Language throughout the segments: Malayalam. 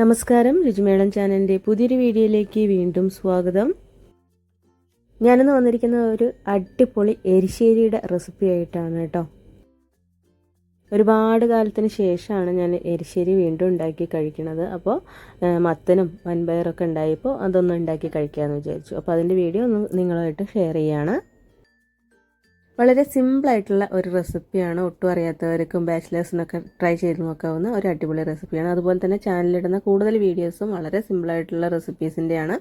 നമസ്കാരം രുചിമേളം ചാനലിന്റെ പുതിയൊരു വീഡിയോയിലേക്ക് വീണ്ടും സ്വാഗതം. ഞാനിന്ന് വന്നിരിക്കുന്ന ഒരു അടിപൊളി എരിശ്ശേരിയുടെ റെസിപ്പി ആയിട്ടാണ് കേട്ടോ. ഒരുപാട് കാലത്തിന് ശേഷമാണ് ഞാൻ എരിശ്ശേരി വീണ്ടും ഉണ്ടാക്കി കഴിക്കുന്നത്. അപ്പോൾ മത്തനും വൻപയറൊക്കെ ഉണ്ടായപ്പോൾ അതൊന്നും ഉണ്ടാക്കി കഴിക്കാമെന്ന് വിചാരിച്ചു. അപ്പോൾ അതിന്റെ വീഡിയോ ഒന്ന് നിങ്ങളുമായിട്ട് ഷെയർ ചെയ്യുകയാണ് വളരെ സിമ്പിളായിട്ടുള്ള ഒരു റെസിപ്പിയാണ് ഒട്ടും അറിയാത്തവർക്കും ബാച്ചിലേഴ്സിനൊക്കെ ട്രൈ ചെയ്ത് നോക്കാവുന്ന ഒരു അടിപൊളി റെസിപ്പിയാണ് അതുപോലെ തന്നെ ചാനലിടുന്ന കൂടുതൽ വീഡിയോസും വളരെ സിമ്പിളായിട്ടുള്ള റെസിപ്പീസിന്റെയാണ്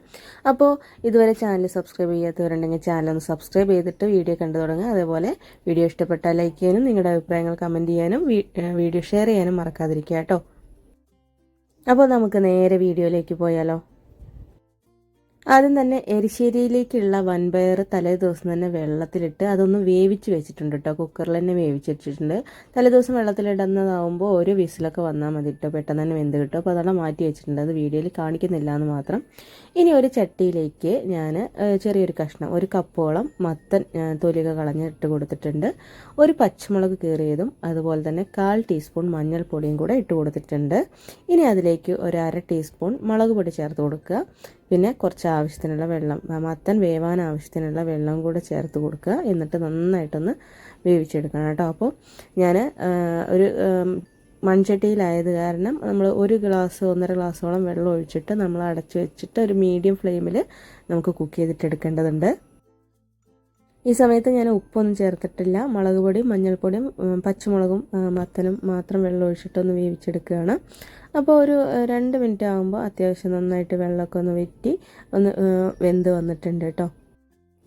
അപ്പോൾ ഇതുവരെ ചാനൽ സബ്സ്ക്രൈബ് ചെയ്യാത്തവരുണ്ടെങ്കിൽ ചാനൽ ഒന്ന് സബ്സ്ക്രൈബ് ചെയ്തിട്ട് വീഡിയോ കണ്ടു തുടങ്ങുക. അതേപോലെ വീഡിയോ ഇഷ്ടപ്പെട്ടാൽ ലൈക്ക് ചെയ്യാനും നിങ്ങളുടെ അഭിപ്രായങ്ങൾ കമന്റ് ചെയ്യാനും വീഡിയോ ഷെയർ ചെയ്യാനും മറക്കാതിരിക്കുക കേട്ടോ. അപ്പോൾ നമുക്ക് നേരെ വീഡിയോയിലേക്ക് പോയാലോ? ആദ്യം തന്നെ എരിശ്ശേരിയിലേക്കുള്ള വൻപയർ തലേ ദിവസം തന്നെ വെള്ളത്തിലിട്ട് അതൊന്ന് വേവിച്ച് വെച്ചിട്ടുണ്ട് കേട്ടോ കുക്കറിൽ തന്നെ വേവിച്ച് വെച്ചിട്ടുണ്ട്. തലേ ദിവസം വെള്ളത്തിലിടുന്നതാവുമ്പോൾ ഒരു വിസിലൊക്കെ വന്നാൽ മതി കേട്ടോ പെട്ടെന്ന് തന്നെ വെന്ത് കിട്ടും. അപ്പോൾ അതെല്ലാം മാറ്റി വെച്ചിട്ടുണ്ട്. അത് വീഡിയോയിൽ കാണിക്കുന്നില്ല എന്ന് മാത്രം. ഇനി ഒരു ചട്ടിയിലേക്ക് ഞാൻ ചെറിയൊരു കഷ്ണം ഒരു കപ്പോളം മത്തൻ തൊലിക കളഞ്ഞിട്ട് കൊടുത്തിട്ടുണ്ട്. ഒരു പച്ചമുളക് കീറിയതും അതുപോലെ തന്നെ കാൽ ടീസ്പൂൺ മഞ്ഞൾപ്പൊടിയും കൂടെ ഇട്ട് കൊടുത്തിട്ടുണ്ട്. ഇനി അതിലേക്ക് ഒരു അര ടീസ്പൂൺ മുളക് പൊടി ചേർത്ത് കൊടുക്കുക. പിന്നെ കുറച്ച് ആവശ്യത്തിനുള്ള വെള്ളം മത്തൻ വേവാൻ ആവശ്യത്തിനുള്ള വെള്ളം കൂടെ ചേർത്ത് കൊടുക്കുക. എന്നിട്ട് നന്നായിട്ടൊന്ന് വേവിച്ചെടുക്കണം കേട്ടോ. അപ്പോൾ ഞാൻ ഒരു മൺചട്ടിയിലായത് കാരണം നമ്മൾ ഒരു ഗ്ലാസ് ഒന്നര ഗ്ലാസ്സോളം വെള്ളം ഒഴിച്ചിട്ട് നമ്മൾ അടച്ചു വെച്ചിട്ട് ഒരു മീഡിയം ഫ്ലെയിമിൽ നമുക്ക് കുക്ക് ചെയ്തിട്ട് എടുക്കേണ്ടതുണ്ട്. ഈ സമയത്ത് ഞാൻ ഉപ്പൊന്നും ചേർത്തിട്ടില്ല. മുളക് പൊടിയും മഞ്ഞൾപ്പൊടിയും പച്ചമുളകും മത്തനും മാത്രം വെള്ളം ഒഴിച്ചിട്ടൊന്ന് വേവിച്ചെടുക്കുകയാണ്. അപ്പോൾ ഒരു രണ്ട് മിനിറ്റ് ആകുമ്പോൾ അത്യാവശ്യം നന്നായിട്ട് വെള്ളമൊക്കെ ഒന്ന് വെറ്റി ഒന്ന് വെന്ത് വന്നിട്ടുണ്ട് കേട്ടോ.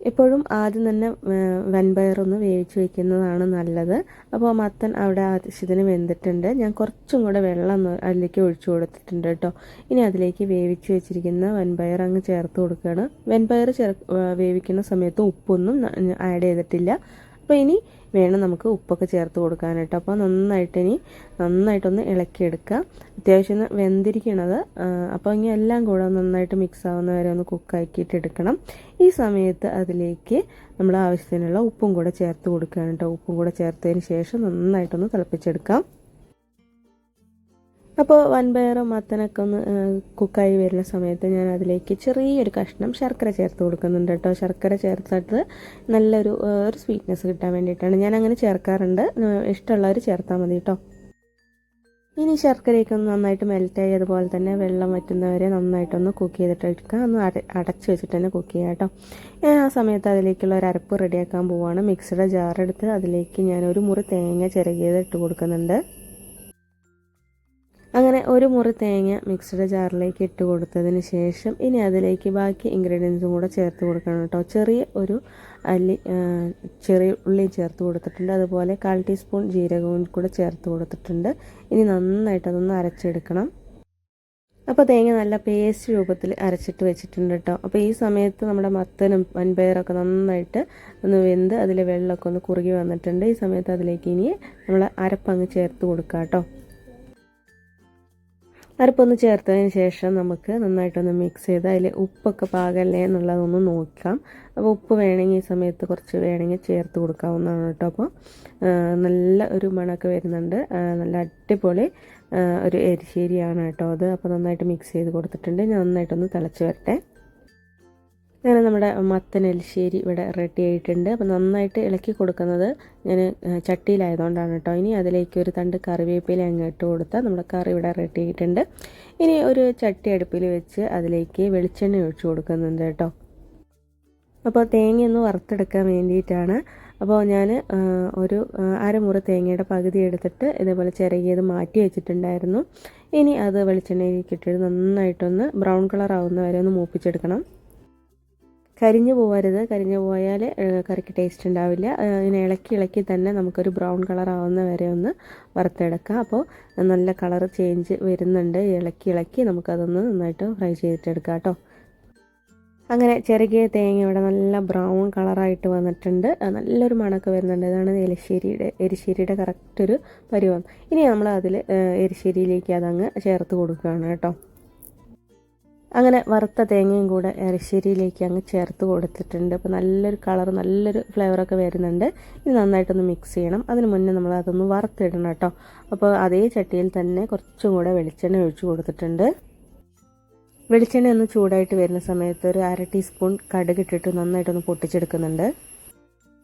എപ്പോഴും ആദ്യം തന്നെ വൻപയറൊന്ന് വേവിച്ച് വെക്കുന്നതാണ് നല്ലത്. അപ്പോൾ മത്തൻ അവിടെ ആവശ്യത്തിന് വെന്തിട്ടുണ്ട്. ഞാൻ കുറച്ചും കൂടെ വെള്ളം അതിലേക്ക് ഒഴിച്ചു കൊടുത്തിട്ടുണ്ട് കേട്ടോ. ഇനി അതിലേക്ക് വേവിച്ച് വെച്ചിരിക്കുന്ന വൻപയർ അങ്ങ് ചേർത്ത് കൊടുക്കുകയാണ്. വൻപയർ ചേർ വേവിക്കുന്ന സമയത്ത് ഉപ്പൊന്നും ആഡ് ചെയ്തിട്ടില്ല. അപ്പോൾ ഇനി വേണം നമുക്ക് ഉപ്പൊക്കെ ചേർത്ത് കൊടുക്കാനായിട്ട് അപ്പോൾ നന്നായിട്ട് ഇനി നന്നായിട്ടൊന്ന് ഇളക്കിയെടുക്കുക. അത്യാവശ്യം വെന്തിരിക്കണത് അപ്പോൾ ഇനി എല്ലാം കൂടെ നന്നായിട്ട് മിക്സ് ആവുന്ന വരെ ഒന്ന് കുക്കാക്കിയിട്ട് എടുക്കണം. ഈ സമയത്ത് അതിലേക്ക് നമ്മൾ ആവശ്യത്തിനുള്ള ഉപ്പും കൂടെ ചേർത്ത് കൊടുക്കുകയാണ് കേട്ടോ. ഉപ്പും കൂടെ ചേർത്തതിന് ശേഷം നന്നായിട്ടൊന്ന് തിളപ്പിച്ചെടുക്കാം. അപ്പോൾ വൻപയറും മത്തനൊക്കെ ഒന്ന് കുക്കായി വരുന്ന സമയത്ത് ഞാൻ അതിലേക്ക് ചെറിയൊരു കഷ്ണം ശർക്കര ചേർത്ത് കൊടുക്കുന്നുണ്ട് കേട്ടോ. ശർക്കര ചേർത്തിട്ട് നല്ലൊരു ഒരു സ്വീറ്റ്നെസ് കിട്ടാൻ വേണ്ടിയിട്ടാണ് ഞാൻ അങ്ങനെ ചേർക്കാറുണ്ട് ഇഷ്ടമുള്ളവർ ചേർത്താൽ മതി കേട്ടോ. ഇനി ശർക്കരയൊക്കെ ഒന്ന് നന്നായിട്ട് മെൽറ്റായി അതുപോലെ തന്നെ വെള്ളം വറ്റുന്നവരെ നന്നായിട്ടൊന്ന് കുക്ക് ചെയ്തിട്ട് എടുക്കുക ഒന്ന് അടച്ച് വെച്ചിട്ട് തന്നെ കുക്ക് ചെയ്യാം കേട്ടോ. ഞാൻ ആ സമയത്ത് അതിലേക്കുള്ള ഒരു അരപ്പ് റെഡിയാക്കാൻ പോവുകയാണ് മിക്സിയുടെ ജാറെടുത്ത് അതിലേക്ക് ഞാൻ ഒരു മുറി തേങ്ങ ചിരകിയത് ഇട്ട് കൊടുക്കുന്നുണ്ട്. അങ്ങനെ ഒരു മുറി തേങ്ങ മിക്സ്ഡ് ജാറിലേക്ക് ഇട്ട് കൊടുത്തതിന് ശേഷം ഇനി അതിലേക്ക് ബാക്കി ഇൻഗ്രീഡിയൻസും കൂടെ ചേർത്ത് കൊടുക്കണം കേട്ടോ. ചെറിയ ഒരു അല്ലി ചെറിയ ഉള്ളി ചേർത്ത് കൊടുത്തിട്ടുണ്ട്. അതുപോലെ കാൽ ടീസ്പൂൺ ജീരകവും കൂടെ ചേർത്ത് കൊടുത്തിട്ടുണ്ട്. ഇനി നന്നായിട്ട് അതൊന്ന് അരച്ചെടുക്കണം. അപ്പോൾ തേങ്ങ നല്ല പേസ്റ്റ് രൂപത്തിൽ അരച്ചിട്ട് വെച്ചിട്ടുണ്ട് കേട്ടോ. അപ്പോൾ ഈ സമയത്ത് നമ്മുടെ മത്തനും വൻപയറൊക്കെ നന്നായിട്ട് ഒന്ന് വെന്ത് അതിൽ വെള്ളമൊക്കെ ഒന്ന് കുറുകി വന്നിട്ടുണ്ട്. ഈ സമയത്ത് അതിലേക്ക് ഇനി നമ്മൾ അരപ്പങ്ങ് ചേർത്ത് കൊടുക്കാം കേട്ടോ. അരപ്പൊന്ന് ചേർത്തതിന് ശേഷം നമുക്ക് നന്നായിട്ടൊന്ന് മിക്സ് ചെയ്ത് അതിൽ ഉപ്പൊക്കെ പാകല്ലേ എന്നുള്ളതൊന്ന് നോക്കാം. അപ്പോൾ ഉപ്പ് വേണമെങ്കിൽ ഈ സമയത്ത് കുറച്ച് വേണമെങ്കിൽ ചേർത്ത് കൊടുക്കാവുന്നതാണ് കേട്ടോ. അപ്പോൾ നല്ല ഒരു മണമൊക്കെ വരുന്നുണ്ട്. നല്ല അടിപൊളി ഒരു എരിശ്ശേരിയാണ് കേട്ടോ അത്. അപ്പോൾ നന്നായിട്ട് മിക്സ് ചെയ്ത് കൊടുത്തിട്ടുണ്ട്. ഞാൻ നന്നായിട്ടൊന്ന് തിളച്ച് വരട്ടെ. അങ്ങനെ നമ്മുടെ മത്തൻ എലിശ്ശേരി ഇവിടെ റെഡി ആയിട്ടുണ്ട്. അപ്പോൾ നന്നായിട്ട് ഇളക്കി കൊടുക്കുന്നത് ഞാൻ ചട്ടിയിലായതുകൊണ്ടാണ് കേട്ടോ. ഇനി അതിലേക്ക് ഒരു തണ്ട് കറിവേപ്പില അങ്ങ് ഇട്ട് കൊടുത്താൽ നമ്മുടെ കറി ഇവിടെ റെഡി ആയിട്ടുണ്ട്. ഇനി ഒരു ചട്ടി അടുപ്പിൽ വെച്ച് അതിലേക്ക് വെളിച്ചെണ്ണ ഒഴിച്ച് കൊടുക്കുന്നുണ്ട് കേട്ടോ. അപ്പോൾ തേങ്ങ ഒന്ന് വറുത്തെടുക്കാൻ വേണ്ടിയിട്ടാണ്. അപ്പോൾ ഞാൻ ഒരു അരമുറി തേങ്ങയുടെ പകുതി എടുത്തിട്ട് ഇതേപോലെ ചിരകിയത് മാറ്റി വെച്ചിട്ടുണ്ടായിരുന്നു. ഇനി അത് വെളിച്ചെണ്ണയിലേക്ക് ഇട്ടിട്ട് നന്നായിട്ടൊന്ന് ബ്രൗൺ കളർ ആവുന്ന വരെ ഒന്ന് മൂപ്പിച്ചെടുക്കണം. കരിഞ്ഞു പോകരുത് കരിഞ്ഞു പോയാൽ കറിക്ക് ടേസ്റ്റ് ഉണ്ടാവില്ല. ഇങ്ങനെ ഇളക്കി ഇളക്കി തന്നെ നമുക്കൊരു ബ്രൗൺ കളർ ആവുന്ന വരെ ഒന്ന് വറുത്തെടുക്കാം. അപ്പോൾ നല്ല കളർ ചേഞ്ച് വരുന്നുണ്ട്. ഇളക്കി ഇളക്കി നമുക്കതൊന്ന് നന്നായിട്ട് ഫ്രൈ ചെയ്തിട്ടെടുക്കാം കേട്ടോ അങ്ങനെ ചെറുകിയ തേങ്ങ ഇവിടെ നല്ല ബ്രൗൺ കളറായിട്ട് വന്നിട്ടുണ്ട്. നല്ലൊരു മണക്ക് വരുന്നുണ്ട്. ഇതാണ് എലിശ്ശേരിയുടെ എരിശ്ശേരിയുടെ കറക്റ്റ് ഒരു പരുവം. ഇനി നമ്മൾ അതിൽ എരിശ്ശേരിയിലേക്ക് അതങ്ങ് ചേർത്ത് കൊടുക്കുകയാണ് കേട്ടോ അങ്ങനെ വറുത്ത തേങ്ങയും കൂടെ എരിശ്ശേരിയിലേക്ക് അങ്ങ് ചേർത്ത് കൊടുത്തിട്ടുണ്ട്. അപ്പോൾ നല്ലൊരു കളർ നല്ലൊരു ഫ്ലേവറൊക്കെ വരുന്നുണ്ട്. ഇത് നന്നായിട്ടൊന്ന് മിക്സ് ചെയ്യണം. അതിന് മുന്നേ നമ്മൾ അതൊന്ന് വറുത്തിടണം കേട്ടോ. അപ്പോൾ അതേ ചട്ടിയിൽ തന്നെ കുറച്ചും കൂടെ വെളിച്ചെണ്ണ ഒഴിച്ച് കൊടുത്തിട്ടുണ്ട്. വെളിച്ചെണ്ണ ഒന്ന് ചൂടായിട്ട് വരുന്ന സമയത്ത് ഒരു അര ടീസ്പൂൺ കടുക് ഇട്ടിട്ട് നന്നായിട്ടൊന്ന് പൊട്ടിച്ചെടുക്കുന്നുണ്ട്.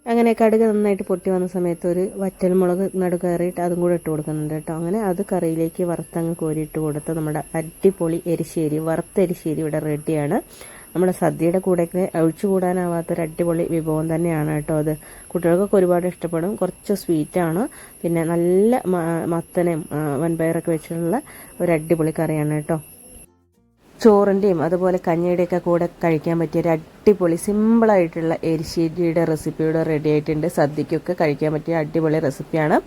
അങ്ങനെ കടുക് നന്നായിട്ട് പൊട്ടി വന്ന സമയത്ത് ഒരു വറ്റൽമുളക് നടുകയറിയിട്ട് അതും കൂടെ ഇട്ട് കൊടുക്കുന്നുണ്ട് കേട്ടോ. അങ്ങനെ അത് കറിയിലേക്ക് വറുത്തങ്ങ് കോരിയിട്ട് കൊടുത്ത് നമ്മുടെ അടിപൊളി എരിശ്ശേരി വറുത്ത എരിശ്ശേരി ഇവിടെ റെഡിയാണ്. നമ്മുടെ സദ്യയുടെ കൂടെയൊക്കെ ഒഴിച്ചുകൂടാനാവാത്തൊരു അടിപൊളി വിഭവം തന്നെയാണ് കേട്ടോ അത്. കുട്ടികൾക്കൊക്കെ ഒരുപാട് ഇഷ്ടപ്പെടും. കുറച്ച് സ്വീറ്റാണ് പിന്നെ നല്ല മത്തനയും വൻപയറൊക്കെ വെച്ചിട്ടുള്ള ഒരു അടിപൊളി കറിയാണ് കേട്ടോ. ചോറിന്റെയും അതുപോലെ കഞ്ഞിയുടെയൊക്കെ കൂടെ കഴിക്കാൻ പറ്റിയ ഒരു അടിപൊളി സിമ്പിളായിട്ടുള്ള എരിശ്ശേരിയുടെ റെസിപ്പിയുടെ റെഡി ആയിട്ടുണ്ട്. സദ്യക്കൊക്കെ കഴിക്കാൻ പറ്റിയ അടിപൊളി റെസിപ്പിയാണ്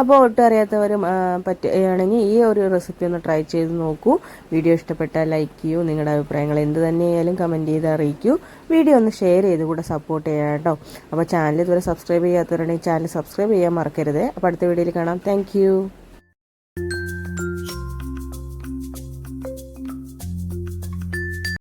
അപ്പോൾ ഒട്ടും അറിയാത്തവരും പറ്റുകയാണെങ്കിൽ ഈ ഒരു റെസിപ്പി ഒന്ന് ട്രൈ ചെയ്ത് നോക്കൂ. വീഡിയോ ഇഷ്ടപ്പെട്ടാൽ ലൈക്ക് ചെയ്യൂ. നിങ്ങളുടെ അഭിപ്രായങ്ങൾ എന്ത് തന്നെയായാലും കമന്റ് ചെയ്ത് അറിയിക്കൂ. വീഡിയോ ഒന്ന് ഷെയർ ചെയ്ത് കൂടെ സപ്പോർട്ട് ചെയ്യാം കേട്ടോ. അപ്പോൾ ചാനൽ ഇതുവരെ സബ്സ്ക്രൈബ് ചെയ്യാത്തവരുണ്ടെങ്കിൽ ചാനൽ സബ്സ്ക്രൈബ് ചെയ്യാൻ മറക്കരുത്. അപ്പോൾ അടുത്ത വീഡിയോയിൽ കാണാം. താങ്ക്